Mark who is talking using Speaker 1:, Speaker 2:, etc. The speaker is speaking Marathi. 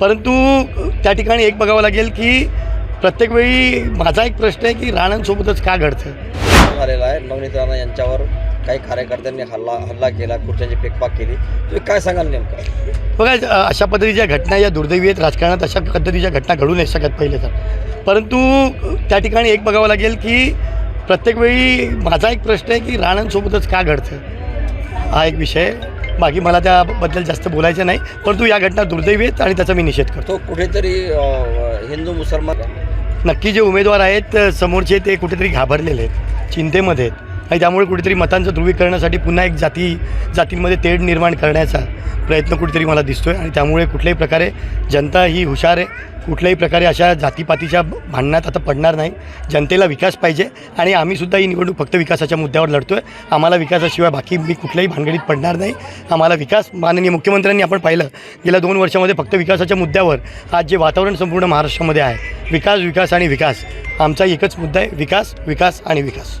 Speaker 1: परंतु त्या ठिकाणी एक बघावं लागेल की प्रत्येक वेळी माझा एक प्रश्न आहे की राणांसोबतच का घडतं?
Speaker 2: झालेला आहे. नवनीत राणा यांच्यावर काही कार्यकर्त्यांनी हल्ला हल्ला केला खुर्च्यांची फेकपाक केली. तुम्ही काय सांगाल नेमकं?
Speaker 1: बघा अशा पद्धतीच्या घटना या दुर्दैवी आहेत राजकारणात अशा पद्धतीच्या घटना घडू नाही शकत पहिले तर. परंतु त्या ठिकाणी एक बघावं लागेल की प्रत्येक वेळी माझा एक प्रश्न आहे की राणांसोबतच का घडतं? हा एक विषय. बाकी मला त्याबद्दल जास्त बोलायचं नाही परंतु या घटना दुर्दैवी आहेत आणि त्याचा मी निषेध करतो.
Speaker 2: तो कुठेतरी अं, हिंदू मुसलमान
Speaker 1: नक्की जे उमेदवार आहेत समोरचे ते कुठेतरी घाबरलेले आहेत चिंतेमध्ये आहेत. आणि त्यामुळे कुठेतरी मतांचं ध्रुवीकरणासाठी पुन्हा एक जाती जातींमध्ये तेढ निर्माण करण्याचा प्रयत्न कुठेतरी मला दिसतो आहे आणि त्यामुळे कुठल्याही प्रकारे जनता ही हुशार आहे. कुठल्याही प्रकारे अशा जातीपातीच्या भांडणात आता पडणार नाही. जनतेला विकास पाहिजे आणि आम्हीसुद्धा ही निवडणूक फक्त विकासाच्या मुद्द्यावर लढतो आहे आम्हाला विकासाशिवाय बाकी मी कुठल्याही भानगडीत पडणार नाही. आम्हाला विकास माननीय मुख्यमंत्र्यांनी आपण पाहिलं. गेल्या दोन वर्षामध्ये फक्त विकासाच्या मुद्द्यावर आज जे वातावरण संपूर्ण महाराष्ट्रामध्ये आहे विकास विकास आणि विकास. आमचा एकच मुद्दा आहे विकास विकास आणि विकास.